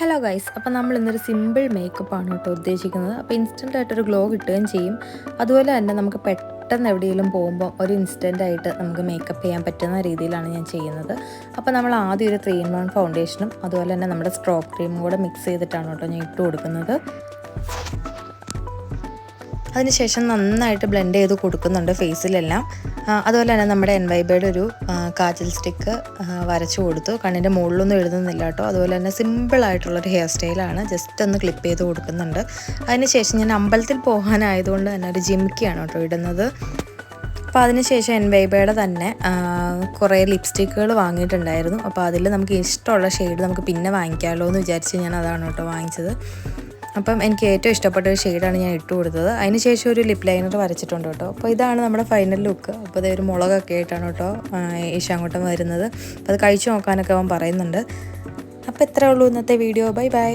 Hello guys അപ്പോൾ നമ്മൾ ഇന്നൊരു സിമ്പിൾ മേക്കപ്പ് ആണ് കേട്ടോ ഉദ്ദേശിക്കുന്നത്. അപ്പോൾ ഇൻസ്റ്റന്റ് ആയിട്ടൊരു ഗ്ലോ കിട്ടുകയും ചെയ്യും. അതുപോലെ തന്നെ നമുക്ക് പെട്ടെന്ന് എവിടെയെങ്കിലും പോകുമ്പോൾ ഒരു ഇൻസ്റ്റന്റ് ആയിട്ട് നമുക്ക് മേക്കപ്പ് ചെയ്യാൻ പറ്റുന്ന രീതിയിലാണ് ഞാൻ ചെയ്യുന്നത്. അപ്പോൾ നമ്മൾ ആദ്യം ഒരു ത്രീ ഇൻ വൺ ഫൗണ്ടേഷനും അതുപോലെ തന്നെ നമ്മുടെ സ്ട്രോക്ക് ക്രീമും കൂടെ മിക്സ് ചെയ്തിട്ടാണ് കേട്ടോ ഞാൻ ഇട്ട് കൊടുക്കുന്നത്. അതിനുശേഷം നന്നായിട്ട് ബ്ലെൻഡ് ചെയ്ത് കൊടുക്കുന്നുണ്ട് ഫേസിലെല്ലാം അതുപോലെ തന്നെ നമ്മുടെ എൻവൈബേഡ് ഒരു കാജൽ സ്റ്റിക്ക് വരച്ചു കൊടുത്തു. കണ്ണിന്റെ മുകളിലൊന്നും എഴുതുന്നില്ല കേട്ടോ. അതുപോലെ തന്നെ സിമ്പിളായിട്ടുള്ളൊരു ഹെയർ സ്റ്റൈലാണ് ജസ്റ്റ് ഒന്ന് ക്ലിപ്പ് ചെയ്ത് കൊടുക്കുന്നുണ്ട്. അതിനുശേഷം ഞാൻ അമ്പലത്തിൽ പോകാനായതുകൊണ്ട് തന്നെ ഒരു ജിമിക്കിയാണ് കേട്ടോ ഇടുന്നത്. അപ്പോൾ അതിനുശേഷം എൻവൈബയുടെ തന്നെ ആ, കുറേ ലിപ്സ്റ്റിക്കുകൾ വാങ്ങിയിട്ടുണ്ടായിരുന്നു. അപ്പോൾ അതിൽ നമുക്ക് ഇഷ്ടമുള്ള ഷെയ്ഡ് നമുക്ക് പിന്നെ വാങ്ങിക്കാമല്ലോ എന്ന് വിചാരിച്ച് ഞാൻ അതാണ് കേട്ടോ വാങ്ങിച്ചത്. അപ്പം എനിക്ക് ഏറ്റവും ഇഷ്ടപ്പെട്ട ഒരു ഷെയ്ഡാണ് ഞാൻ ഇട്ട് കൊടുത്തത്. അതിന് ശേഷം ഒരു ലിപ് ലൈനർ വരച്ചിട്ടുണ്ട് കേട്ടോ. അപ്പോൾ ഇതാണ് നമ്മുടെ ഫൈനൽ ലുക്ക് അപ്പോൾ ഇതൊരു മുളകൊക്കെ ആയിട്ടാണ് കേട്ടോ ഈശാങ്കോട്ടം വരുന്നത്. അത് കഴിച്ചു നോക്കാനൊക്കെ അവൻ പറയുന്നുണ്ട്. അപ്പോൾ ഇത്രയേ ഉള്ളൂ ഇന്നത്തെ വീഡിയോ ബൈ ബൈ